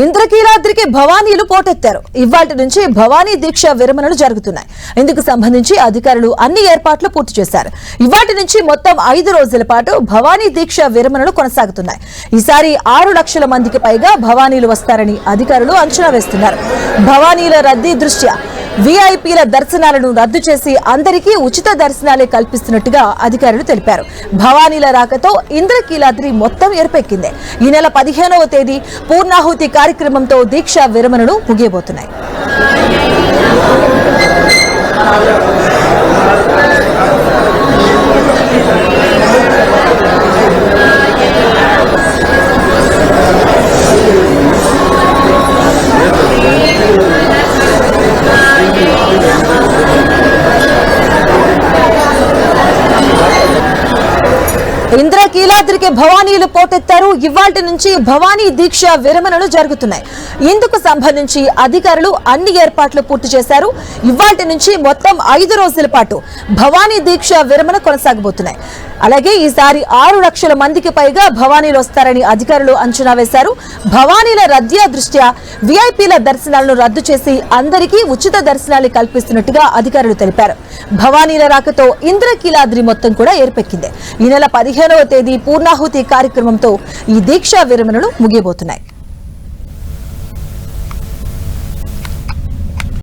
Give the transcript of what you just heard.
ఇంద్రకీలాద్రికి భవానీలు పోటెత్తారు. ఇవాటి నుంచి భవానీ దీక్ష విరమణలు జరుగుతున్నాయి. ఇందుకు సంబంధించి అధికారులు అన్ని ఏర్పాట్లు పూర్తి చేశారు. ఇవాటి నుంచి మొత్తం ఐదు రోజుల పాటు భవానీ దీక్ష విరమణలు కొనసాగుతున్నాయి. ఈసారి ఆరు లక్షల మందికి పైగా భవానీలు వస్తారని అధికారులు అంచనా వేస్తున్నారు. భవానీల రద్దీ దృష్ట్యా వీఐపీల దర్శనాలను రద్దు చేసి అందరికీ ఉచిత దర్శనాలే కల్పిస్తున్నట్టుగా అధికారులు తెలిపారు. భవానీల రాకతో ఇంద్రకీలాద్రి మొత్తం ఎరుపెక్కింది ఈ నెల పదిహేనవ తేదీ పూర్ణాహుతి కార్యక్రమంతో దీక్షా విరమణలు ముగియబోతున్నాయి. ఇంద్రకీలాద్రికి భవానీలు పోటెత్తారు. ఇవాటి నుంచి భవానీ దీక్ష విరమణలు జరుగుతున్నాయి. ఇందుకు సంబంధించి అధికారులు అన్ని ఏర్పాట్లు పూర్తి చేశారు. ఇవాటి నుంచి మొత్తం ఐదు రోజుల పాటు భవానీ దీక్ష విరమణ కొనసాగబోతున్నాయి. అలాగే ఈసారి ఆరు లక్షల మందికి పైగా భవానీలు వస్తారని అధికారులు అంచనా వేశారు. భవానీల రద్యా దృష్ట్యా వీఐపీల దర్శనాలను రద్దు చేసి అందరికీ ఉచిత దర్శనాలు కల్పిస్తున్నట్టుగా అధికారులు తెలిపారు. భవానీల రాకతో ఇంద్రకీలాద్రి మొత్తం కూడా ఏర్పెక్కింది. ఈ నెల పదిహేనవ తేదీ పూర్ణాహుతి కార్యక్రమంతో ఈ దీక్షా విరమణలు ముగియబోతున్నాయి.